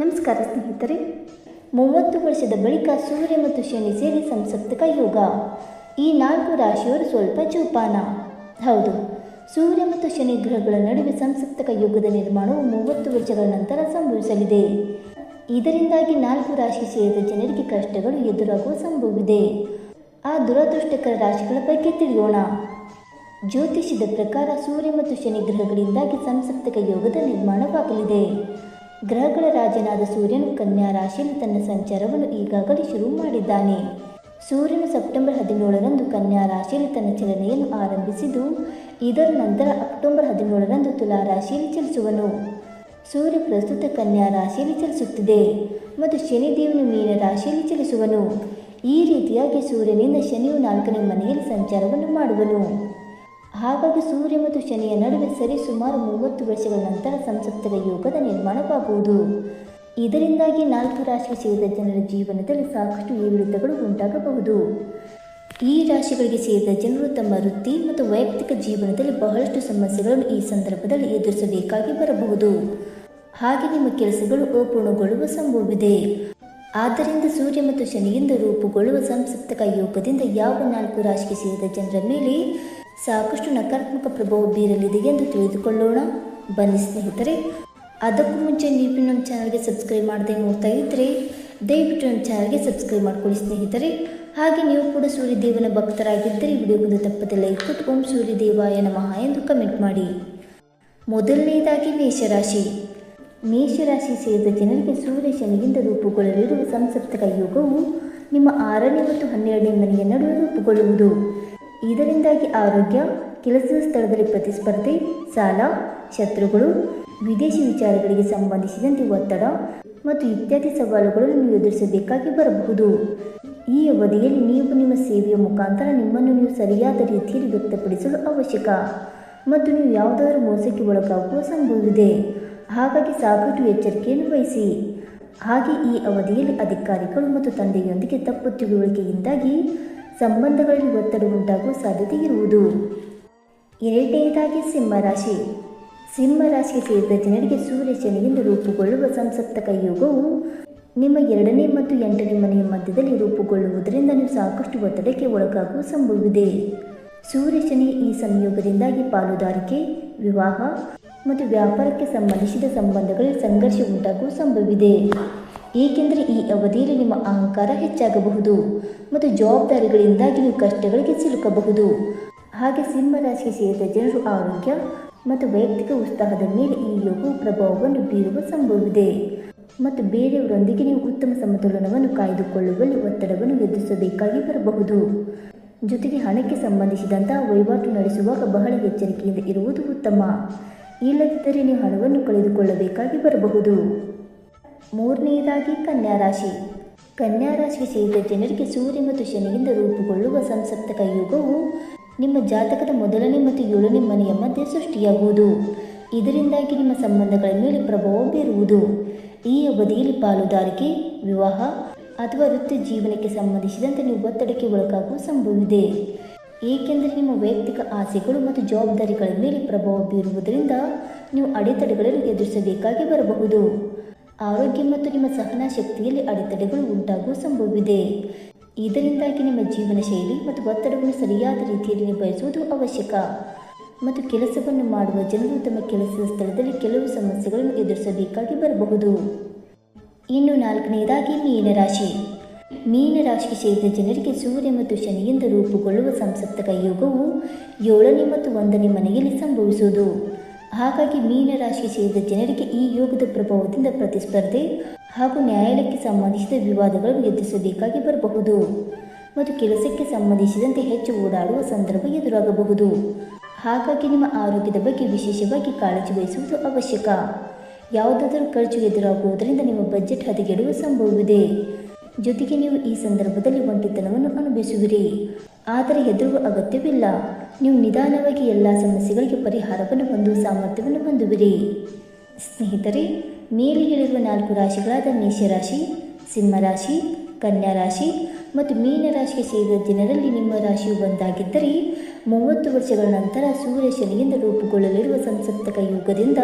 ನಮಸ್ಕಾರ ಸ್ನೇಹಿತರೆ. ಮೂವತ್ತು ವರ್ಷದ ಬಳಿಕ ಸೂರ್ಯ ಮತ್ತು ಶನಿ ಸೇರಿ ಸಂಸಪ್ತಕ ಯೋಗ. ಈ ನಾಲ್ಕು ರಾಶಿಯವರು ಸ್ವಲ್ಪ ಜೋಪಾನ. ಹೌದು, ಸೂರ್ಯ ಮತ್ತು ಶನಿ ಗ್ರಹಗಳ ನಡುವೆ ಸಂಸಪ್ತಕ ಯೋಗದ ನಿರ್ಮಾಣವು ಮೂವತ್ತು ವರ್ಷಗಳ ನಂತರ ಸಂಭವಿಸಲಿದೆ. ಇದರಿಂದಾಗಿ ನಾಲ್ಕು ರಾಶಿ ಸೇರಿದ ಜನರಿಗೆ ಕಷ್ಟಗಳು ಎದುರಾಗುವ ಸಂಭವವಿದೆ. ಆ ದುರದೃಷ್ಟಕರ ರಾಶಿಗಳ ಬಗ್ಗೆ ತಿಳಿಯೋಣ. ಜ್ಯೋತಿಷ್ಯದ ಪ್ರಕಾರ ಸೂರ್ಯ ಮತ್ತು ಶನಿ ಗ್ರಹಗಳಿಂದಾಗಿ ಸಂಸಪ್ತಕ ಯೋಗದ ನಿರ್ಮಾಣವಾಗಲಿದೆ. ಗ್ರಹಗಳ ರಾಜನಾದ ಸೂರ್ಯನು ಕನ್ಯಾ ರಾಶಿಯಲ್ಲಿ ತನ್ನ ಸಂಚಾರವನ್ನು ಈಗಾಗಲೇ ಶುರು ಮಾಡಿದ್ದಾನೆ. ಸೂರ್ಯನು ಸೆಪ್ಟೆಂಬರ್ ಹದಿನೇಳರಂದು ಕನ್ಯಾ ರಾಶಿಯಲ್ಲಿ ತನ್ನ ಚಲನೆಯನ್ನು ಆರಂಭಿಸಿದ್ದು, ಇದರ ನಂತರ ಅಕ್ಟೋಬರ್ ಹದಿನೇಳರಂದು ತುಲಾ ರಾಶಿಯಲ್ಲಿ ಚಲಿಸುವನು. ಸೂರ್ಯ ಪ್ರಸ್ತುತ ಕನ್ಯಾ ರಾಶಿಯಲ್ಲಿ ಚಲಿಸುತ್ತಿದೆ ಮತ್ತು ಶನಿದೇವನು ಮೀನ ರಾಶಿಯಲ್ಲಿ ಚಲಿಸುವನು. ಈ ರೀತಿಯಾಗಿ ಸೂರ್ಯನಿಂದ ಶನಿಯು ನಾಲ್ಕನೇ ಮನೆಯಲ್ಲಿ ಸಂಚಾರವನ್ನು ಮಾಡುವನು. ಹಾಗಾಗಿ ಸೂರ್ಯ ಮತ್ತು ಶನಿಯ ನಡುವೆ ಸರಿ ಸುಮಾರು ಮೂವತ್ತು ವರ್ಷಗಳ ನಂತರ ಸಂಸತ್ತರ ಯೋಗದ ನಿರ್ಮಾಣವಾಗುವುದು. ಇದರಿಂದಾಗಿ ನಾಲ್ಕು ರಾಶಿ ಸೇರಿದ ಜನರ ಜೀವನದಲ್ಲಿ ಸಾಕಷ್ಟು ಏರಿಳಿತಗಳು ಉಂಟಾಗಬಹುದು. ಈ ರಾಶಿಗಳಿಗೆ ಸೇರಿದ ಜನರು ತಮ್ಮ ವೃತ್ತಿ ಮತ್ತು ವೈಯಕ್ತಿಕ ಜೀವನದಲ್ಲಿ ಬಹಳಷ್ಟು ಸಮಸ್ಯೆಗಳನ್ನು ಈ ಸಂದರ್ಭದಲ್ಲಿ ಎದುರಿಸಬೇಕಾಗಿ ಬರಬಹುದು. ಹಾಗೆ ನಿಮ್ಮ ಕೆಲಸಗಳು ಅಪೂರ್ಣಗೊಳ್ಳುವ ಸಂಭವವಿದೆ. ಆದ್ದರಿಂದ ಸೂರ್ಯ ಮತ್ತು ಶನಿಯಿಂದ ರೂಪುಗೊಳ್ಳುವ ಸಂಸಕ್ತಕ ಯೋಗದಿಂದ ಯಾವ ನಾಲ್ಕು ರಾಶಿಗೆ ಸೇರಿದ ಜನರ ಮೇಲೆ ಸಾಕಷ್ಟು ನಕಾರಾತ್ಮಕ ಪ್ರಭಾವ ಬೀರಲಿದೆ ಎಂದು ತಿಳಿದುಕೊಳ್ಳೋಣ. ಬನ್ನಿ ಸ್ನೇಹಿತರೆ, ಅದಕ್ಕೂ ಮುಂಚೆ ನೀವು ನಮ್ಮ ಚಾನಲ್ಗೆ ಸಬ್ಸ್ಕ್ರೈಬ್ ಮಾಡದೆ ನೋಡ್ತಾ ಇದ್ದರೆ, ದಯವಿಟ್ಟು ನಮ್ಮ ಚಾನಲ್ಗೆ ಸಬ್ಸ್ಕ್ರೈಬ್ ಮಾಡ್ಕೊಳ್ಳಿ ಸ್ನೇಹಿತರೆ. ಹಾಗೆ ನೀವು ಕೂಡ ಸೂರ್ಯದೇವನ ಭಕ್ತರಾಗಿದ್ದರೆ ವಿಡಿಯೋಗೊಂದು ತಪ್ಪದೆ ಲೈಕ್ ಕೊಟ್ಟು ಓಂ ಸೂರ್ಯದೇವಾಯ ನಮಃ ಎಂದು ಕಮೆಂಟ್ ಮಾಡಿ. ಮೊದಲನೆಯದಾಗಿ ಮೇಷರಾಶಿ. ಮೇಷರಾಶಿ ಸೇರಿದ ಜನರಿಗೆ ಸೂರ್ಯ ಶನಿಯಿಂದ ರೂಪುಗೊಳ್ಳಲಿರುವ ಸಂಸಪ್ತಕ ಯೋಗವು ನಿಮ್ಮ ಆರನೇ ಮತ್ತು ಹನ್ನೆರಡನೇ ಮನೆಯ ನಡುವೆ ರೂಪುಗೊಳ್ಳುವುದು. ಇದರಿಂದಾಗಿ ಆರೋಗ್ಯ ಕೆಲಸದ ಸ್ಥಳದಲ್ಲಿ ಪ್ರತಿಸ್ಪರ್ಧೆ, ಸಾಲ, ಶತ್ರುಗಳು, ವಿದೇಶಿ ವಿಚಾರಗಳಿಗೆ ಸಂಬಂಧಿಸಿದಂತೆ ಒತ್ತಡ ಮತ್ತು ಇತ್ಯಾದಿ ಸವಾಲುಗಳನ್ನು ನೀವು ಎದುರಿಸಬೇಕಾಗಿ ಬರಬಹುದು. ಈ ಅವಧಿಯಲ್ಲಿ ನೀವು ನಿಮ್ಮ ಸೇವೆಯ ಮುಖಾಂತರ ನಿಮ್ಮನ್ನು ನೀವು ಸರಿಯಾದ ರೀತಿಯಲ್ಲಿ ವ್ಯಕ್ತಪಡಿಸಲು ಅವಶ್ಯಕ ಮತ್ತು ನೀವು ಯಾವುದಾದರೂ ಮೋಸಕ್ಕೆ ಒಳಗಾಗುವ ಸಂಭವವಿದೆ. ಹಾಗಾಗಿ ಸಾಕಷ್ಟು ಎಚ್ಚರಿಕೆಯನ್ನು ವಹಿಸಿ. ಹಾಗೆ ಈ ಅವಧಿಯಲ್ಲಿ ಅಧಿಕಾರಿಗಳು ಮತ್ತು ತಂದೆಯೊಂದಿಗೆ ತಪ್ಪು ತಿಳುವಳಿಕೆಯಿಂದಾಗಿ ಸಂಬಂಧಗಳಲ್ಲಿ ಒತ್ತಡ ಉಂಟಾಗುವ ಸಾಧ್ಯತೆ ಇರುವುದು. ಎರಡನೆಯದಾಗಿ ಸಿಂಹರಾಶಿ ಸಿಂಹರಾಶಿಗೆ ಸೇರಿದ ಜನರಿಗೆ ಸೂರ್ಯ ಶನಿಯಿಂದ ರೂಪುಗೊಳ್ಳುವ ಸಂಸಪ್ತಕ ಯೋಗವು ನಿಮ್ಮ ಎರಡನೇ ಮತ್ತು ಎಂಟನೇ ಮನೆಯ ಮಧ್ಯದಲ್ಲಿ ರೂಪುಗೊಳ್ಳುವುದರಿಂದ ನೀವು ಸಾಕಷ್ಟು ಒತ್ತಡಕ್ಕೆ ಒಳಗಾಗುವ ಸಂಭವವಿದೆ. ಸೂರ್ಯ ಶನಿ ಈ ಸಂಯೋಗದಿಂದಾಗಿ ಪಾಲುದಾರಿಕೆ, ವಿವಾಹ ಮತ್ತು ವ್ಯಾಪಾರಕ್ಕೆ ಸಂಬಂಧಿಸಿದ ಸಂಬಂಧಗಳಲ್ಲಿ ಸಂಘರ್ಷ ಉಂಟಾಗುವ ಸಂಭವವಿದೆ. ಏಕೆಂದರೆ ಈ ಅವಧಿಯಲ್ಲಿ ನಿಮ್ಮ ಅಹಂಕಾರ ಹೆಚ್ಚಾಗಬಹುದು ಮತ್ತು ಜವಾಬ್ದಾರಿಗಳಿಂದಾಗಿ ನೀವು ಕಷ್ಟಗಳಿಗೆ ಸಿಲುಕಬಹುದು. ಹಾಗೆ ಸಿಂಹರಾಶಿಗೆ ಸೇರಿದ ಜನರು ಆರೋಗ್ಯ ಮತ್ತು ವೈಯಕ್ತಿಕ ಉತ್ಸಾಹದ ಮೇಲೆ ಈ ಯೋಗವು ಪ್ರಭಾವವನ್ನು ಬೀರುವ ಸಂಭವವಿದೆ. ಮತ್ತು ಬೇರೆಯವರೊಂದಿಗೆ ನೀವು ಉತ್ತಮ ಸಮತೋಲನವನ್ನು ಕಾಯ್ದುಕೊಳ್ಳುವಲ್ಲಿ ಒತ್ತಡವನ್ನು ಎದುರಿಸಬೇಕಾಗಿ ಬರಬಹುದು. ಜೊತೆಗೆ ಹಣಕ್ಕೆ ಸಂಬಂಧಿಸಿದಂತಹ ವಹಿವಾಟು ನಡೆಸುವಾಗ ಬಹಳ ಎಚ್ಚರಿಕೆಯಿಂದ ಇರುವುದು ಉತ್ತಮ. ಇಲ್ಲದಿದ್ದರೆ ನೀವು ಹಣವನ್ನು ಕಳೆದುಕೊಳ್ಳಬೇಕಾಗಿ ಬರಬಹುದು. ಮೂರನೆಯದಾಗಿ ಕನ್ಯಾ ರಾಶಿ ಕನ್ಯಾ ರಾಶಿಗೆ ಸೇರಿದ ಜನರಿಗೆ ಸೂರ್ಯ ಮತ್ತು ಶನಿಯಿಂದ ರೂಪುಗೊಳ್ಳುವ ಸಂಸಪ್ತಕ ಯುಗವು ನಿಮ್ಮ ಜಾತಕದ ಮೊದಲನೇ ಮತ್ತು ಏಳನೇ ಮನೆಯ ಮಧ್ಯೆ ಸೃಷ್ಟಿಯಾಗುವುದು. ಇದರಿಂದಾಗಿ ನಿಮ್ಮ ಸಂಬಂಧಗಳ ಮೇಲೆ ಪ್ರಭಾವ ಬೀರುವುದು. ಈ ಅವಧಿಯಲ್ಲಿ ಪಾಲುದಾರಿಕೆ, ವಿವಾಹ ಅಥವಾ ವೃತ್ತಿ ಜೀವನಕ್ಕೆ ಸಂಬಂಧಿಸಿದಂತೆ ನೀವು ಒತ್ತಡಕ್ಕೆ ಒಳಗಾಗುವ ಸಂಭವವಿದೆ. ಏಕೆಂದರೆ ನಿಮ್ಮ ವೈಯಕ್ತಿಕ ಆಸೆಗಳು ಮತ್ತು ಜವಾಬ್ದಾರಿಗಳ ಮೇಲೆ ಪ್ರಭಾವ ಬೀರುವುದರಿಂದ ನೀವು ಅಡೆತಡೆಗಳನ್ನು ಎದುರಿಸಬೇಕಾಗಿ ಬರಬಹುದು. ಆರೋಗ್ಯ ಮತ್ತು ನಿಮ್ಮ ಸಹನಾ ಶಕ್ತಿಯಲ್ಲಿ ಅಡೆತಡೆಗಳು ಉಂಟಾಗುವ ಸಂಭವವಿದೆ. ಇದರಿಂದಾಗಿ ನಿಮ್ಮ ಜೀವನ ಶೈಲಿ ಮತ್ತು ಒತ್ತಡವನ್ನು ಸರಿಯಾದ ರೀತಿಯಲ್ಲಿ ನಿಭಾಯಿಸುವುದು ಅವಶ್ಯಕ. ಮತ್ತು ಕೆಲಸವನ್ನು ಮಾಡುವ ಜನರು ತಮ್ಮ ಕೆಲಸದ ಸ್ಥಳದಲ್ಲಿ ಕೆಲವು ಸಮಸ್ಯೆಗಳನ್ನು ಎದುರಿಸಬೇಕಾಗಿ ಬರಬಹುದು. ಇನ್ನು ನಾಲ್ಕನೆಯದಾಗಿ ಮೀನರಾಶಿ ಮೀನರಾಶಿಗೆ ಸೇರಿದ ಜನರಿಗೆ ಸೂರ್ಯ ಮತ್ತು ಶನಿಯಿಂದ ರೂಪುಗೊಳ್ಳುವ ಸಂಸಪ್ತಕ ಯೋಗವು ಏಳನೇ ಮತ್ತು ಒಂದನೇ ಮನೆಯಲ್ಲಿ ಸಂಭವಿಸುವುದು. ಹಾಗಾಗಿ ಮೀನ ರಾಶಿ ಸೇರಿದ ಜನರಿಗೆ ಈ ಯೋಗದ ಪ್ರಭಾವದಿಂದ ಪ್ರತಿಸ್ಪರ್ಧೆ ಹಾಗೂ ನ್ಯಾಯಾಲಯಕ್ಕೆ ಸಂಬಂಧಿಸಿದ ವಿವಾದಗಳನ್ನು ಎದುರಿಸಬೇಕಾಗಿ ಬರಬಹುದು. ಮತ್ತು ಕೆಲಸಕ್ಕೆ ಸಂಬಂಧಿಸಿದಂತೆ ಹೆಚ್ಚು ಓಡಾಡುವ ಸಂದರ್ಭ ಎದುರಾಗಬಹುದು. ಹಾಗಾಗಿ ನಿಮ್ಮ ಆರೋಗ್ಯದ ಬಗ್ಗೆ ವಿಶೇಷವಾಗಿ ಕಾಳಜಿ ವಹಿಸುವುದು ಅವಶ್ಯಕ. ಯಾವುದಾದರೂ ಖರ್ಚು ಎದುರಾಗುವುದರಿಂದ ನಿಮ್ಮ ಬಜೆಟ್ ಹದಗೆಡುವ ಸಂಭವವಿದೆ. ಜೊತೆಗೆ ನೀವು ಈ ಸಂದರ್ಭದಲ್ಲಿ ಒಂಟಿತನವನ್ನು ಅನುಭವಿಸುವಿರಿ. ಆದರೆ ಹೆದರುವ ಅಗತ್ಯವಿಲ್ಲ. ನೀವು ನಿಧಾನವಾಗಿ ಎಲ್ಲ ಸಮಸ್ಯೆಗಳಿಗೆ ಪರಿಹಾರವನ್ನು ಹೊಂದುವ ಸಾಮರ್ಥ್ಯವನ್ನು ಹೊಂದುವಿರಿ. ಸ್ನೇಹಿತರೆ, ಮೇಲೆ ಹೇಳಿರುವ ನಾಲ್ಕು ರಾಶಿಗಳಾದ ಮೇಷರಾಶಿ, ಸಿಂಹರಾಶಿ ಕನ್ಯಾ ರಾಶಿ ಮತ್ತು ಮೀನರಾಶಿಗೆ ಸೇರಿದ ಜನರಲ್ಲಿ ನಿಮ್ಮ ರಾಶಿಯು ಒಂದಾಗಿದ್ದರೆ, ಮೂವತ್ತು ವರ್ಷಗಳ ನಂತರ ಸೂರ್ಯ ಶನಿಯಿಂದ ರೂಪುಗೊಳ್ಳಲಿರುವ ಸಂಸಪ್ತಕ ಯುಗದಿಂದ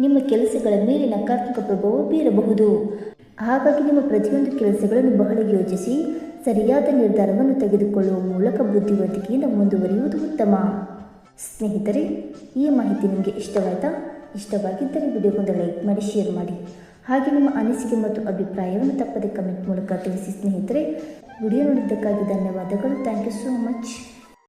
ನಿಮ್ಮ ಕೆಲಸಗಳ ಮೇಲೆ ನಕಾರಾತ್ಮಕ ಪ್ರಭಾವ ಬೀರಬಹುದು. ಹಾಗಾಗಿ ನಿಮ್ಮ ಪ್ರತಿಯೊಂದು ಕೆಲಸಗಳನ್ನು ಬಹಳ ಯೋಚಿಸಿ ಸರಿಯಾದ ನಿರ್ಧಾರವನ್ನು ತೆಗೆದುಕೊಳ್ಳುವ ಮೂಲಕ ಬುದ್ಧಿವಂತಿಕೆಯಿಂದ ಮುಂದುವರಿಯುವುದು ಉತ್ತಮ. ಸ್ನೇಹಿತರೆ, ಈ ಮಾಹಿತಿ ನಿಮಗೆ ಇಷ್ಟವಾಯಿತಾ? ಇಷ್ಟವಾಗಿದ್ದರೆ ವಿಡಿಯೋಗೊಂದು ಲೈಕ್ ಮಾಡಿ, ಶೇರ್ ಮಾಡಿ. ಹಾಗೆ ನಿಮ್ಮ ಅನಿಸಿಕೆ ಮತ್ತು ಅಭಿಪ್ರಾಯವನ್ನು ತಪ್ಪದೆ ಕಮೆಂಟ್ ಮೂಲಕ ತಿಳಿಸಿ ಸ್ನೇಹಿತರೆ. ವಿಡಿಯೋ ನೋಡಿದ್ದಕ್ಕಾಗಿ ಧನ್ಯವಾದಗಳು. Thank you so much.